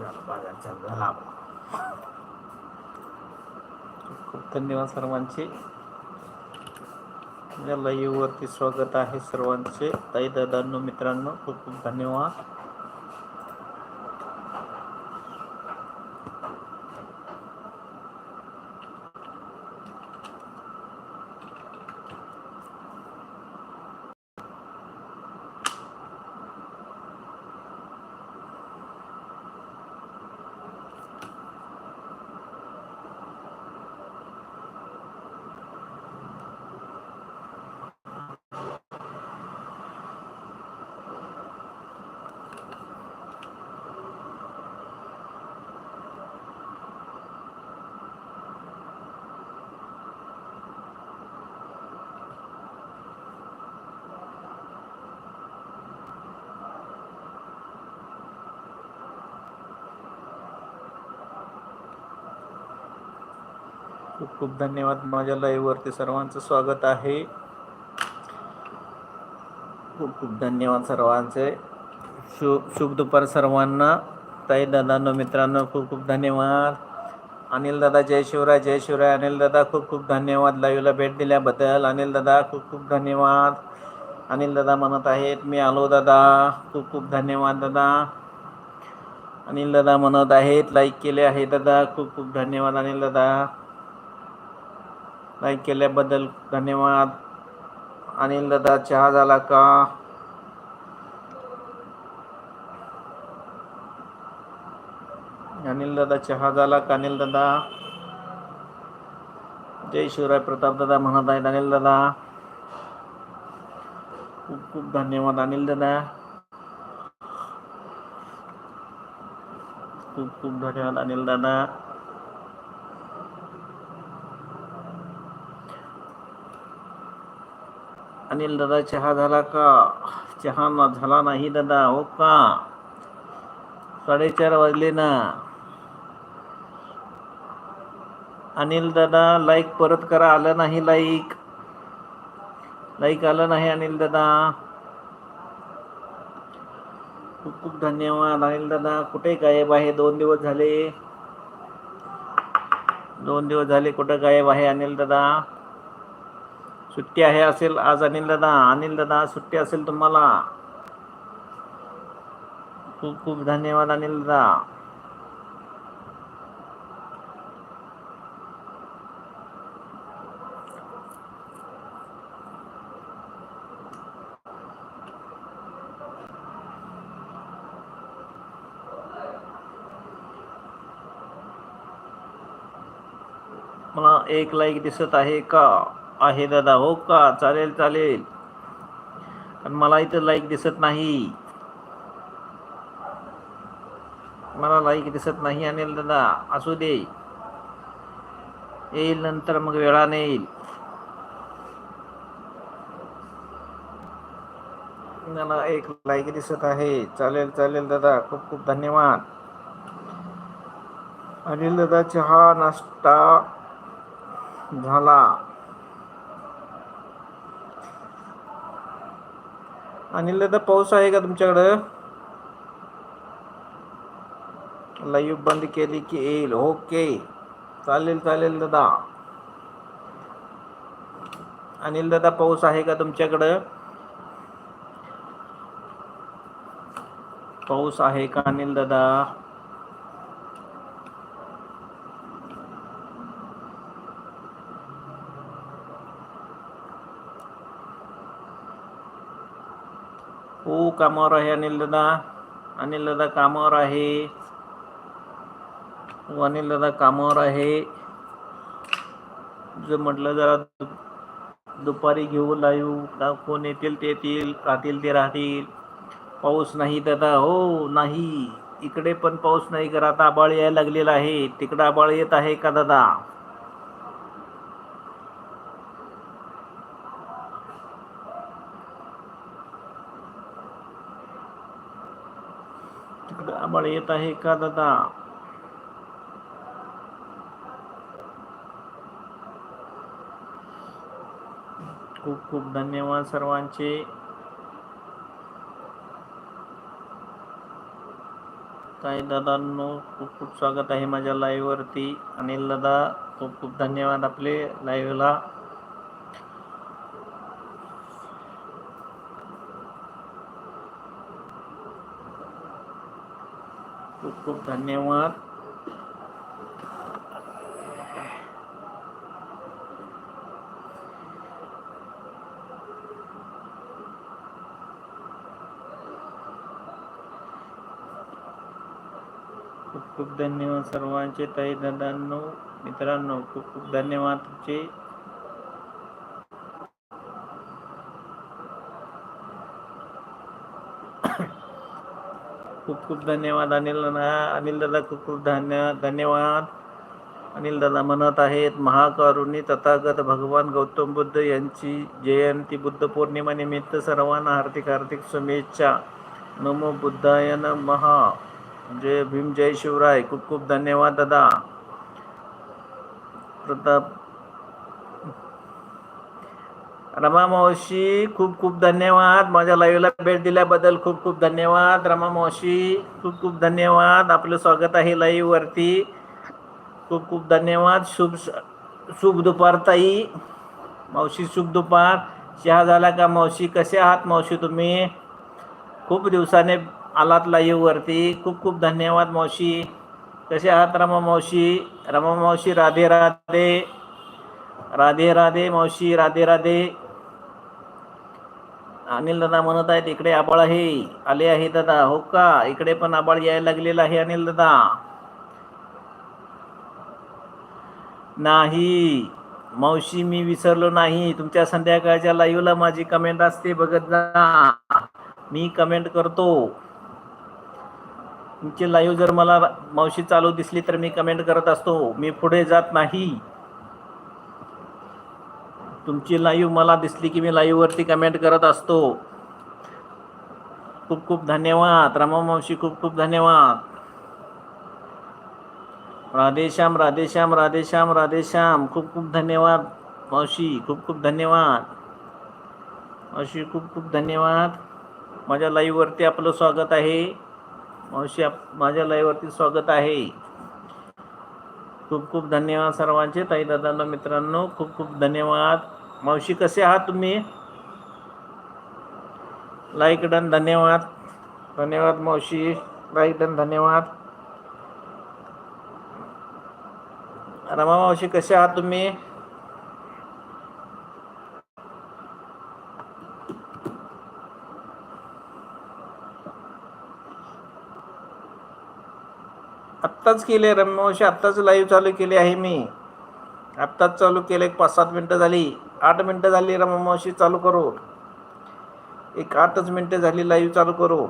झाला बाजार चालू झाला खूप धन्यवाद सर्वांचे. या लाईव्हवरती स्वागत आहे सर्वांचे. ताई दादांनो मित्रांनो खूप खूप धन्यवाद. खूप खूप धन्यवाद. माझ्या लाईव्हवरती सर्वांचं स्वागत आहे. खूप खूप धन्यवाद सर्वांचे. शु शुभ दुपार सर्वांना. ताई दादांनो मित्रांनो खूप खूप धन्यवाद. अनिल दादा जय शिवराय जय शिवराय. अनिल दादा खूप खूप धन्यवाद. लाईव्हला भेट दिल्याबद्दल अनिल दादा खूप खूप धन्यवाद. अनिल दादा म्हणत आहेत मी आलो दादा. खूप खूप धन्यवाद दादा. अनिल दादा म्हणत आहेत लाईक केले आहे दादा. खूप खूप धन्यवाद अनिल दादा. लाईक केल्याबद्दल धन्यवाद. अनिल दादा चहा झाला का? अनिल दादा चहा झाला का? अनिल दादा? जय शिवराय प्रताप दादा म्हणत आहेत. अनिल दादा? खूप खूप धन्यवाद अनिल दादा. खूप खूप धन्यवाद अनिल दादा. अनिल दादा चहा झाला का? चहा ना झाला नाही दादा. हो का? साडेचार वाजले ना. अनिल दादा लाईक परत करा. आलं नाही लाईक लाईक आलं नाही अनिल दादा. खूप खूप धन्यवाद अनिल दादा. कुठे गायब आहे? दोन दिवस झाले. दोन दिवस झाले कुठं गायब आहे अनिल दादा? सुट्टी आहे असेल आज अनिल दादा अनिल दादा सुट्टी असेल तुम्हाला. खूप खूप धन्यवाद अनिल दादा मला एक लाईक दिसत आहे का? आहे दादा. हो का? चालेल चालेल. पण मला इथं लाईक दिसत नाही. मला लाईक दिसत नाही अनिल दादा. असू दे. येईल नंतर मग वेळाने येईल मला एक लाईक दिसत आहे. चालेल चालेल दादा. खूप खूप धन्यवाद. अनिल दादा चहा नाश्ता झाला. अनिल दादा पाऊस आहे का तुमच्याकडं? लाईव्ह बंद केली की येईल. ओके. चालेल चालेल दादा. अनिल दादा पाऊस आहे का तुमच्याकडं? पाऊस आहे का अनिल दादा? हो कामावर आहे अनिल दादा. अनिल दादा कामावर आहे हो अनिल दादा कामावर आहे जर म्हटलं जरा दुपारी घेऊ लाईव्ह कोण येतील ते येतील राहतील ते राहतील. पाऊस नाही दादा हो नाही. इकडे पण पाऊस नाही करा आता आबाळ यायला लागलेला आहे. तिकडं आबाळ येत आहे का दादा? तिकडं येत आहे का दादा? खूप खूप धन्यवाद सर्वांचे. काही दादांनो खूप खूप स्वागत आहे माझ्या लाईव्ह वरती. अनिल दादा खूप खूप धन्यवाद आपले लाईव्हला खूप खूप धन्यवाद. खूप खूप धन्यवाद सर्वांचे ताई दादांनो मित्रांनो खूप खूप धन्यवाद तुमचे. खूप धन्यवाद अनिल अनिल दादा खूप खूप धन्य धन्यवाद. अनिल दादा म्हणत आहेत महाकारुणी तथागत भगवान गौतम बुद्ध यांची जयंती बुद्ध पौर्णिमा निमित्त सर्वांना हार्दिक हार्दिक शुभेच्छा. नमो बुद्धाय महा म्हणजे जय भीम जय शिवराय. खूप खूप धन्यवाद दादा. प्रताप रमा मावशी खूप खूप धन्यवाद. माझ्या लाईव्हला भेट दिल्याबद्दल खूप खूप धन्यवाद. रमा मावशी खूप खूप धन्यवाद. आपलं स्वागत आहे लाईव्हवरती खूप खूप धन्यवाद. शुभ शुभ दुपार ताई. मावशी शुभ दुपार. चहा झाला का मावशी? कसे आहात मावशी तुम्ही? खूप दिवसाने आलात लाईव्हवरती खूप खूप धन्यवाद मावशी. कसे आहात रमा मावशी? रमा मावशी राधे राधे. राधे राधे मावशी राधे राधे. अनिल दादा म्हणत आहेत इकडे आबाळ आहे आले आहे दादा. हो का? इकडे पण आबाळ यायला लागलेला आहे अनिल दादा. नाही मावशी मी विसरलो नाही. तुमच्या संध्याकाळच्या लाईव्हला माझी कमेंट असते बघत जा. मी कमेंट करतो. तुमची लाईव्ह जर मला मावशी चालू दिसली तर मी कमेंट करत असतो. मी पुढे जात नाही. तुमची लाईव्ह मला दिसली की मी लाईव्हवरती कमेंट करत असतो. खूप खूप धन्यवाद. रमा मावशी खूप खूप धन्यवाद. राधेश्याम राधेश्याम राधेश्याम राधेश्याम खूप खूप धन्यवाद मावशी खूप खूप धन्यवाद. मावशी खूप खूप धन्यवाद. माझ्या लाईव्हवरती आपलं स्वागत आहे. मावशी आप माझ्या लाईव्हवरती स्वागत आहे. खूप खूप धन्यवाद सर्वांचे. ताई दादांना मित्रांनो खूप खूप धन्यवाद. मावशी कसे आहात तुम्ही? लाईक डन धन्यवाद. धन्यवाद मावशी. लाईक डन धन्यवाद. रमा मावशी कसे आहात तुम्ही? आत्ताच केले रमा मावशी आत्ताच लाईव्ह चालू केली आहे मी. आत्ताच चालू केलं एक पाच सात मिनटं झाली. आठ मिनटं झाली रमा मावशी चालू करू. एक आठच मिनटं झाली लाईव्ह चालू करू.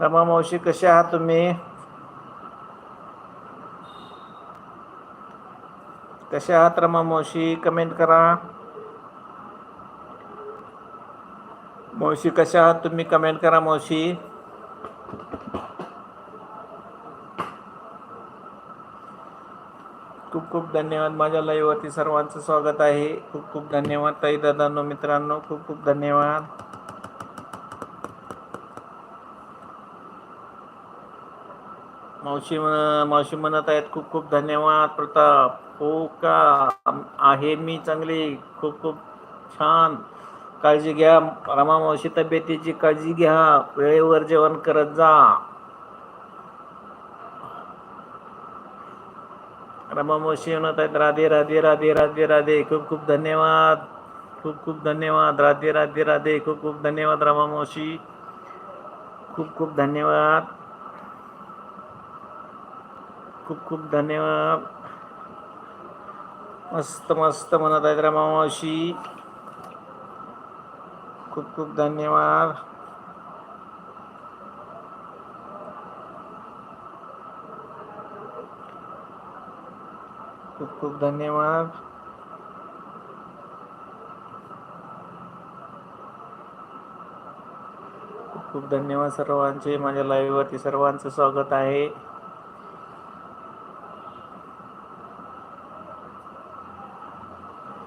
रमा मावशी कसे आहात तुम्ही? कसे आहात रमा मावशी? कमेंट करा. मावशी कशा आहात तुम्ही? कमेंट करा मावशी खूप खूप धन्यवाद. माझ्या लाईव्हवरती सर्वांचं स्वागत आहे. खूप खूप धन्यवाद ताई दादांनो मित्रांनो. खूप खूप धन्यवाद. मावशी म्हण मावशी म्हणत आहेत खूप खूप धन्यवाद. प्रताप हो का? आहे मी चांगली. खूप खूप छान. काळजी घ्या. रमा मावशी तब्येतीची काळजी घ्या. वेळेवर जेवण करत जा. रमा मावशी म्हणत आहेत राधे राधे राधे राधे राधे. खूप खूप धन्यवाद. खूप खूप धन्यवाद. राधे राधे राधे. खूप खूप धन्यवाद रमा मावशी. खूप खूप धन्यवाद. खूप खूप धन्यवाद. मस्त मस्त म्हणत आहेत रमा मावशी. खूप खूप धन्यवाद. खूप खूप धन्यवाद. खूप खूप धन्यवाद सर्वांचे. माझ्या लाईव्हवरती सर्वांचं स्वागत आहे.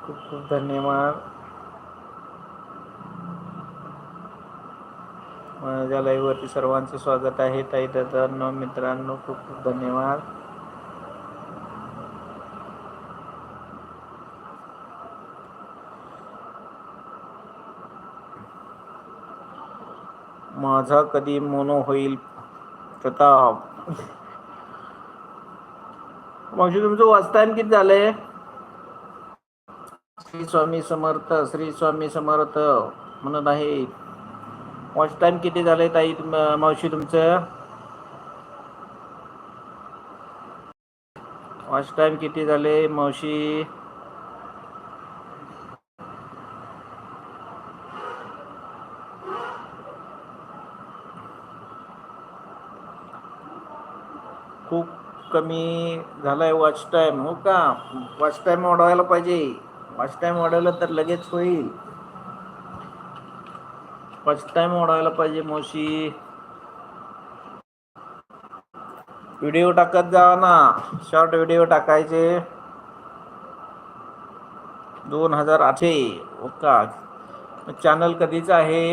खूप खूप धन्यवाद. माझ्या लाईव्हवरती सर्वांचं स्वागत आहे. ताई दादांनो मित्रांनो खूप खूप धन्यवाद. माझा कधी मोनो होईल? प्रताप. मावशी तुमचं वाचतायन किती झालंय? श्री स्वामी समर्थ श्री स्वामी समर्थ म्हणत आहे. वॉच टाइम किती झालंय ताई तुम- मावशी तुमचं? वॉच टाइम किती झाले मावशी? खूप कमी झालाय वॉच टाइम हो का? वॉच टाइम वाढवायला पाहिजे. वॉच टाइम वाढवलं तर लगेच होईल. फर्स्ट टाइम ओढायला पाहिजे मोशी व्हिडिओ टाकत जा ना शॉर्ट व्हिडिओ टाकायचे दोन हजार आठ. हो का चॅनल कधीच आहे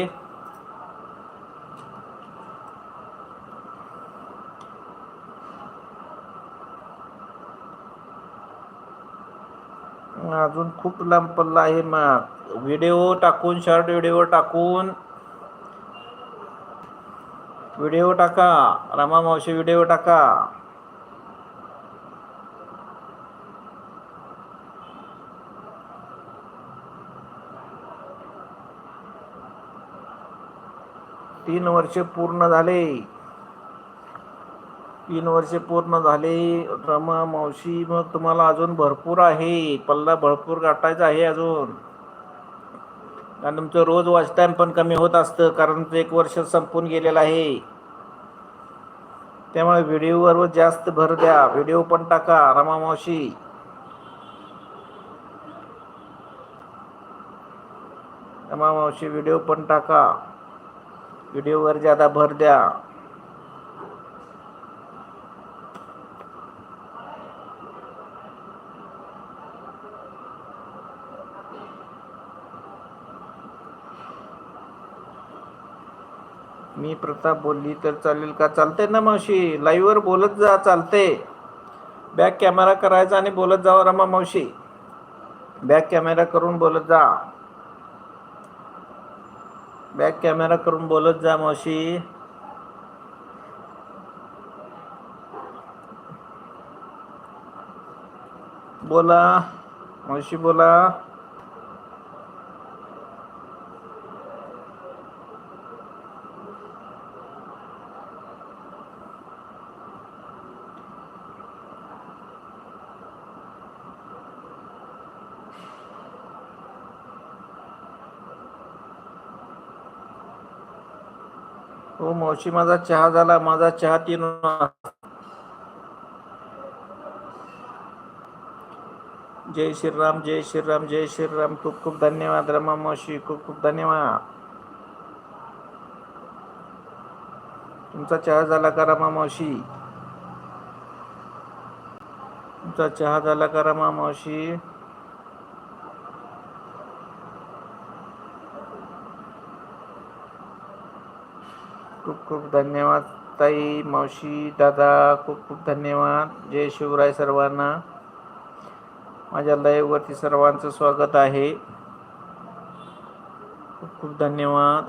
अजून खूप लांब पल्ला आहे. मग व्हिडिओ टाकून शॉर्ट व्हिडिओ टाकून. व्हिडिओ टाका. रमा मावशी व्हिडिओ टाका. तीन वर्ष पूर्ण झाले. तीन वर्षे पूर्ण झाले. रमा मावशी मग तुम्हाला अजून भरपूर आहे. पल्ला भरपूर गाठायचा आहे अजून. आणि तुमचं रोज वॉच टाईम पण कमी होत असतं कारण तुमचं एक वर्ष संपून गेलेलं आहे. त्यामुळे व्हिडिओवर जास्त भर द्या. व्हिडिओ पण टाका रमामावशी रमामावशी व्हिडिओ पण टाका. व्हिडिओवर ज्यादा भर द्या. मी प्रताप बोलली तर चालेल का? चालते ना मावशी लाईव्हवर बोलत जा चालते बॅक कॅमेरा करायचा आणि बोलत जावा रमा मावशी. बॅक कॅमेरा करून बोलत जा. बॅक कॅमेरा करून बोलत जा मावशी. बोला मावशी बोला हो मावशी माझा चहा झाला माझा चहा तीन जय श्रीराम जय श्रीराम जय श्रीराम. खूप खूप धन्यवाद रमा मावशी. खूप खूप धन्यवाद. तुमचा चहा झाला का रमा मावशी? तुमचा चहा झाला का रमा मावशी? खूप धन्यवाद ताई मावशी दादा खूप खूप धन्यवाद. जय शिवराय सर्वांना. माझ्या लाईव्हवरती सर्वांचं स्वागत आहे. खूप खूप धन्यवाद.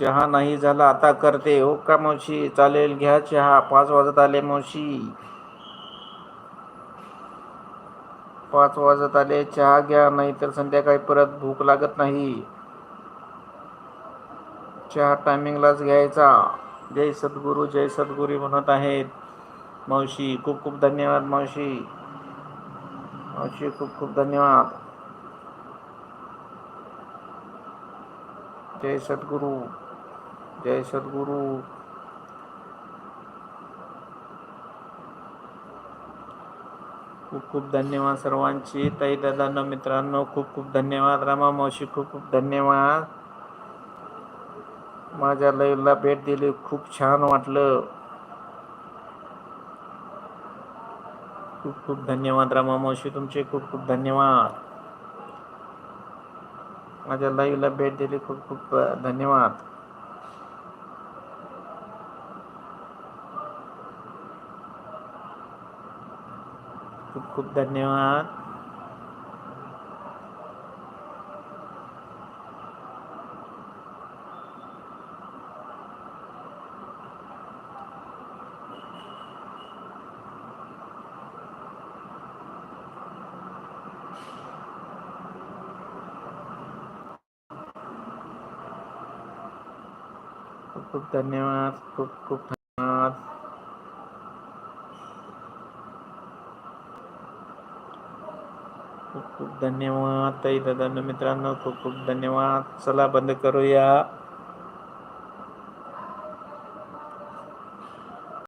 चहा नाही झाला आता करते. हो का मावशी? चालेल घ्या चहा. पाच वाजत आले मावशी. पाच वाजत आले चहा घ्या नाहीतर संध्याकाळी परत भूक लागत नाही. चहा टायमिंगलाच घ्यायचा. जय सद्गुरू जय सद्गुरी म्हणत आहेत. मावशी खूप खूप धन्यवाद मावशी. मावशी खूप खूप धन्यवाद. जय सद्गुरू जय सद्गुरू. खूप खूप धन्यवाद सर्वांची. ताई दादांनो मित्रांनो खूप खूप धन्यवाद. रामा मावशी खूप खूप धन्यवाद. माझ्या लाईव्हला भेट दिली. खूप छान वाटलं. खूप खूप धन्यवाद रामा मावशी. तुमचे खूप खूप धन्यवाद. माझ्या लाईव्हला भेट दिली. खूप खूप धन्यवाद. खूप खूप धन्यवाद. खूप खूप धन्यवाद खूप खूप धन्यवाद. खूप खूप धन्यवाद ताई दादा मित्रांनो खूप खूप धन्यवाद. चला बंद करूया.